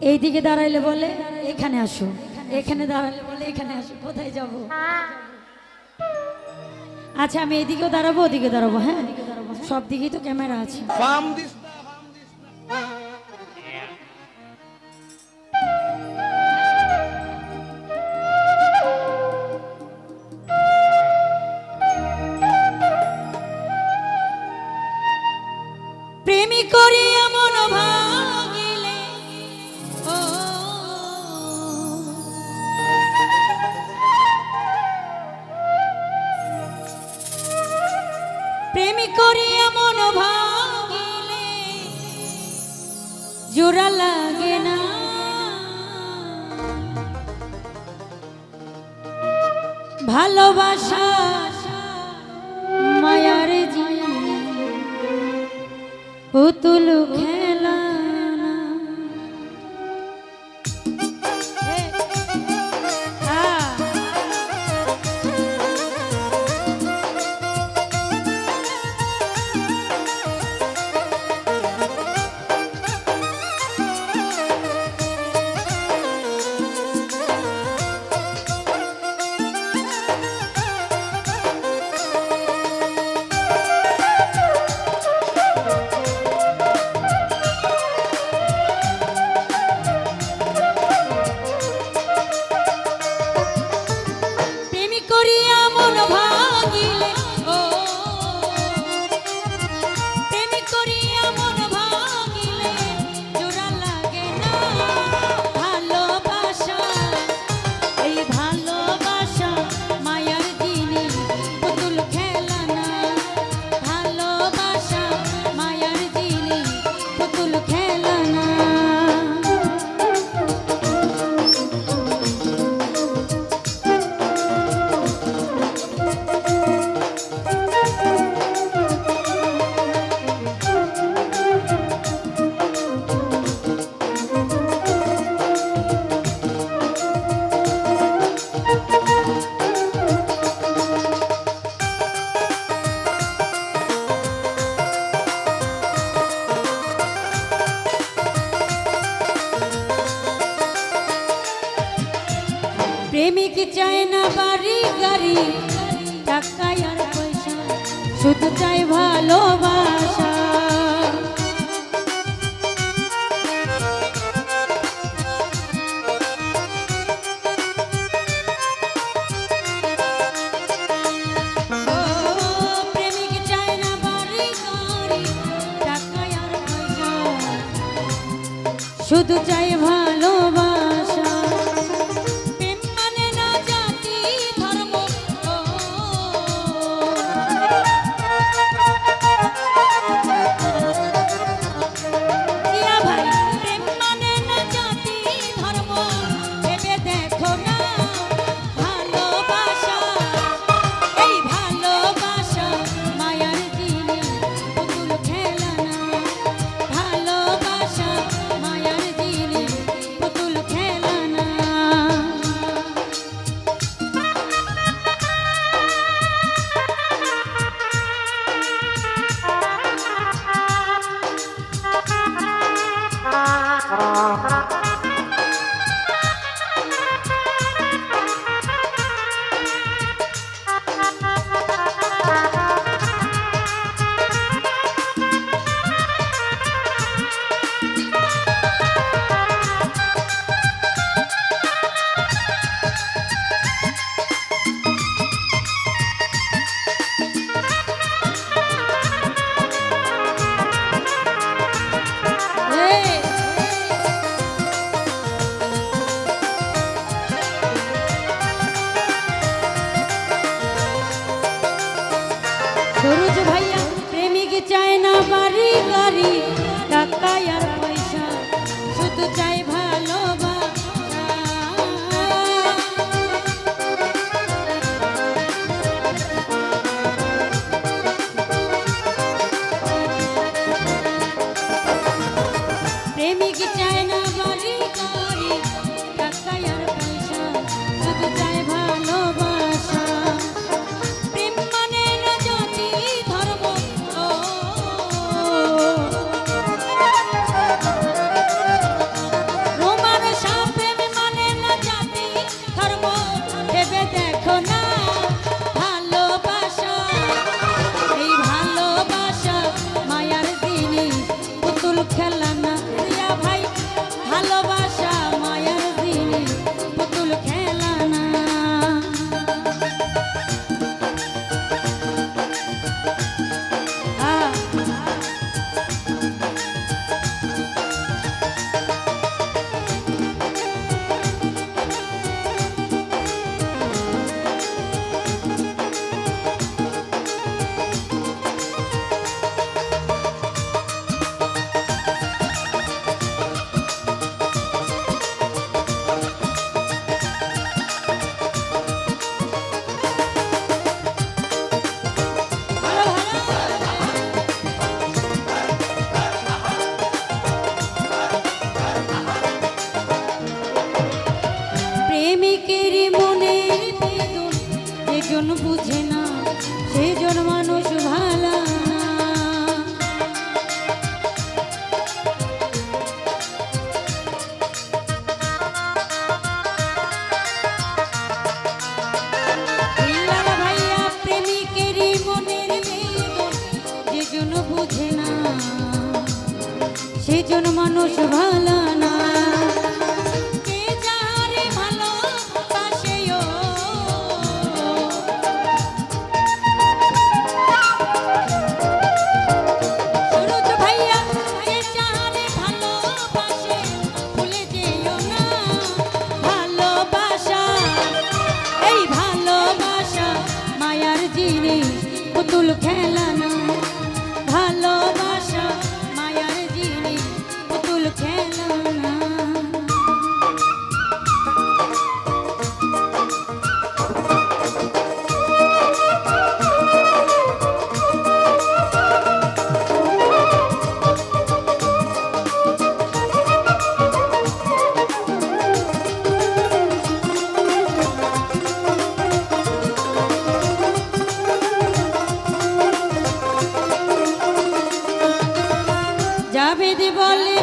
এইদিকে দাঁড়াইলে বলে, এখানে আসো। এখানে দাঁড়াইলে বলে, এখানে আসো, কোথায় যাব? আচ্ছা আমি এদিকেও দাঁড়াবো ওদিকে দাঁড়াবো হ্যাঁ? সব দিকেই তো ক্যামেরা আছে। করিয়া মন ভাঙিলে। জোড়া লাগে না। ভালোবাসা মায়ার জি পুতুল খেলা। চায় না বাড়ি গাড়ি টাকা আর পয়সা শুধু চাই ভালোবাসা। শুধু চাই ভালোবাসা। প্রেমিক চায় না মানুষ ভালো জাবেদ বলে